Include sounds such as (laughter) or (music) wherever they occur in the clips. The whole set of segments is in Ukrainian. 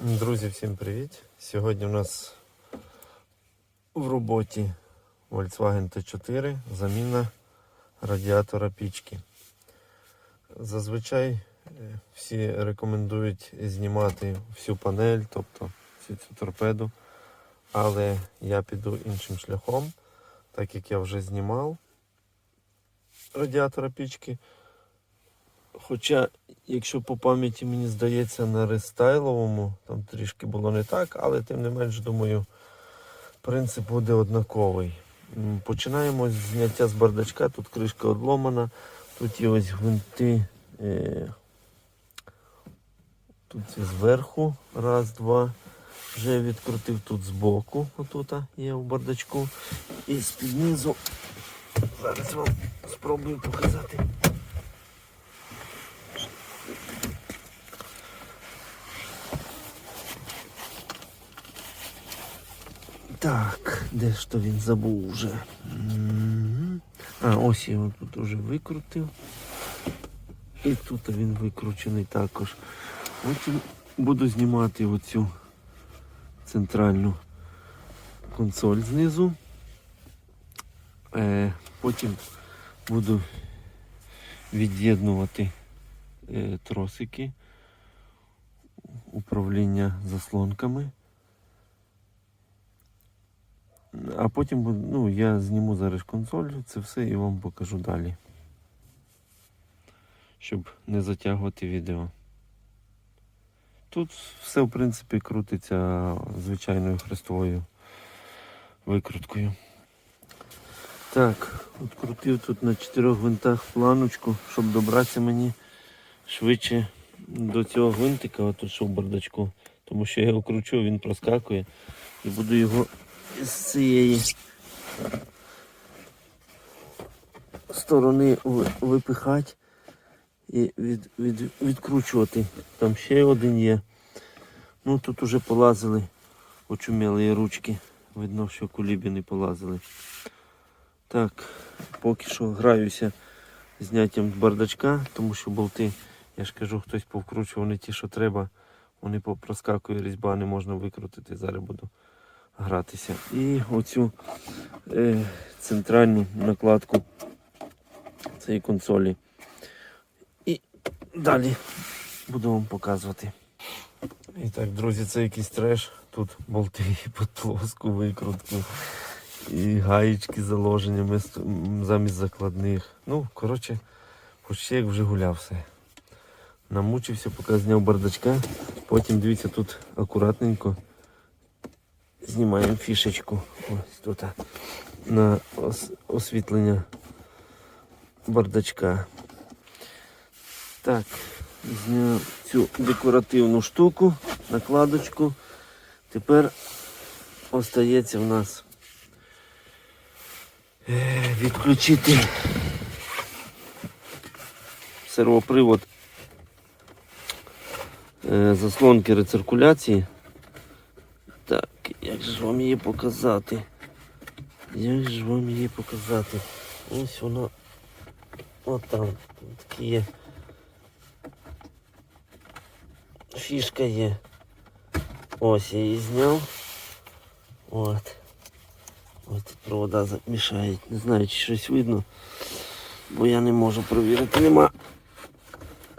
Друзі, всім привіт! Сьогодні у нас в роботі Volkswagen T4 заміна радіатора пічки. Зазвичай е, всі рекомендують знімати всю панель, тобто всю цю торпеду. Але я піду іншим шляхом, так як я вже знімав радіатора пічки. Хоча, якщо по пам'яті мені здається, на рестайловому там трішки було не так, але тим не менш, думаю, принцип буде однаковий. Починаємо з зняття з бардачка. Тут кришка одломана, тут є ось гвинти. Е, тут зверху, раз, два. Вже відкрутив тут збоку, отут є в бардачку. І з-під. Зараз вам спробую показати. Так, де ж то він забув вже? А, ось я його тут вже викрутив. І тут він викручений також. Потім буду знімати оцю центральну консоль знизу. Е, потім буду від'єднувати е, тросики управління заслонками. А потім ну, я зніму зараз консоль, це все і вам покажу далі. Щоб не затягувати відео. Тут все, в принципі, крутиться звичайною хрестовою викруткою. Так, відкрутив тут на чотирьох гвинтах планочку, щоб добратися мені швидше до цього гвинтика, отут що в бардачку. Тому що я його кручу, він проскакує і буду його з цієї сторони випихати і від, від, відкручувати. Там ще один є. Ну тут уже полазили, очуміли ручки. Видно, що кулібіни полазили. Так, поки що граюся зняттям бардачка, тому що болти, я ж кажу, хтось повкручував не ті, що треба. Вони проскакує різьба, не можна викрутити. Зараз буду гратися. І оцю е, центральну накладку цієї консолі. І далі буду вам показувати. І так, друзі, це якийсь треш. Тут болти (laughs) під плоску викрутку. І гаєчки з заложеннями замість закладних. Ну, коротше, почти як вже гуляв все. Намучився, поки зняв бардачка. Потім дивіться, тут акуратненько знімаємо фішечку. Ось тут на ос- освітлення бардачка. Так, зняв цю декоративну штуку, накладочку. Тепер остається в нас е, відключити сервопривод е, заслонки рециркуляції. Як же вам її показати? Як же вам її показати? Ось воно. От там. Такі є. Фішка є. Ось я її зняв. От. Тут провода замішають. Не знаю, чи щось видно. Бо я не можу провірити. Нема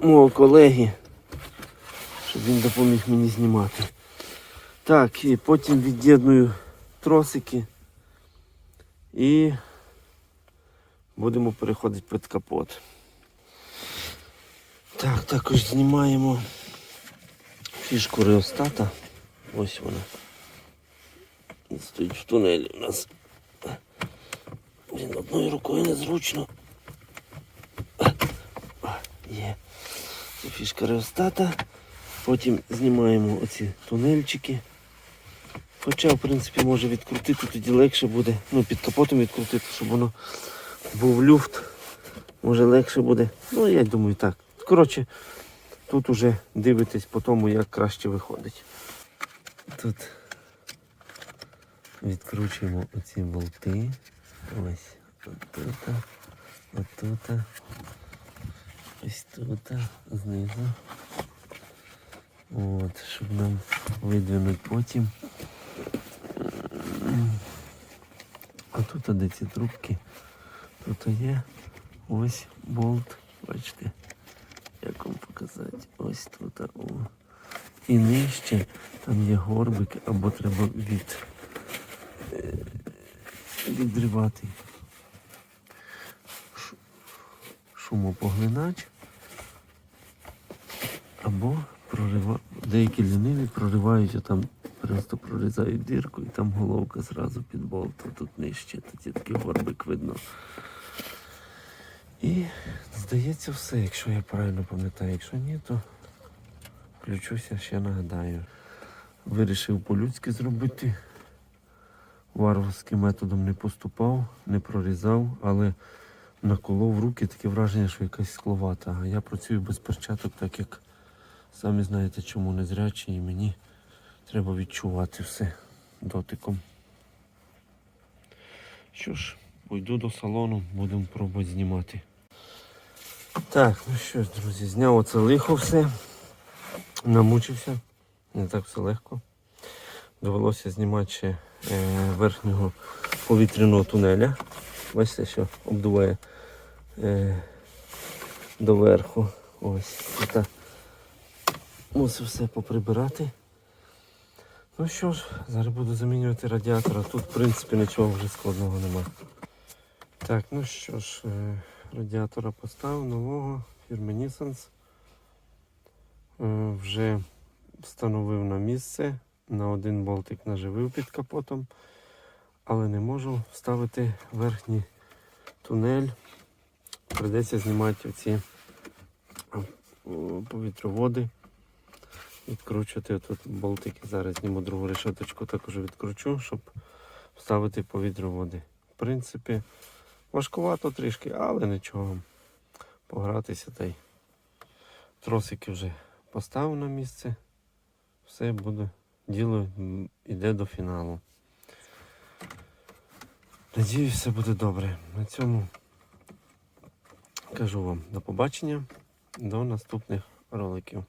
мого колеги, щоб він допоміг мені знімати. Так, і потім від'єдную тросики і будемо переходити під капот. Так, також знімаємо фішку реостата. Ось вона. Стоїть в тунелі у нас. Блін, одною рукою незручно. Є. Це фішка реостата. Потім знімаємо оці тунельчики. Хоча, в принципі, може відкрутити, тоді легше буде. Ну, під капотом відкрутити, щоб воно був люфт. Може легше буде. Ну, я думаю, так. Коротше, тут уже дивитесь по тому, як краще виходить. Тут відкручуємо оці болти. Ось. Отут. Отут. Ось тут. Знизу. От, щоб нам видвинуть потім. А тут а де ці трубки? Тут є ось болт. Бачите, як вам показати? Ось тут. О. І нижче там є горбик, або треба від, е, відривати шумопоглинач. Або прорива... деякі ліниві проривають, там просто прорізають дірку і там головка зразу під болт, тут нижче, тоді такий горбик видно. І здається все, якщо я правильно пам'ятаю. Якщо ні, то включуся, ще нагадаю. Вирішив по-людськи зробити. Варварським методом не поступав, не прорізав, але наколов руки таке враження, що якась скловата. А я працюю без перчаток, так як самі знаєте, чому не зрячий, і мені треба відчувати все дотиком. Що ж, пойду до салону, будемо пробувати знімати. Так, ну що ж, друзі, зняв оце лихо все. Намучився. Не так все легко. Довелося знімати ще е, верхнього повітряного тунеля. Бачите, що обдуває е, доверху. Ось. Мусив все поприбирати. Ну що ж, зараз буду замінювати радіатор, а тут в принципі нічого вже складного нема. Так, ну що ж, е, радіатора поставив нового фірми Nissens. Е, Вже встановив на місце. На один болтик наживив під капотом, але не можу вставити верхній тунель. Придеться знімати оці е, повітроводи. Відкручувати тут болтики. Зараз зніму другу решеточку, також відкручу, щоб вставити повітроводи. В принципі, важкувато трішки, але нічого. Погратися та й тросики вже поставив на місце. Все буде. Діло йде до фіналу. Надіюсь, все буде добре. На цьому кажу вам до побачення, до наступних роликів.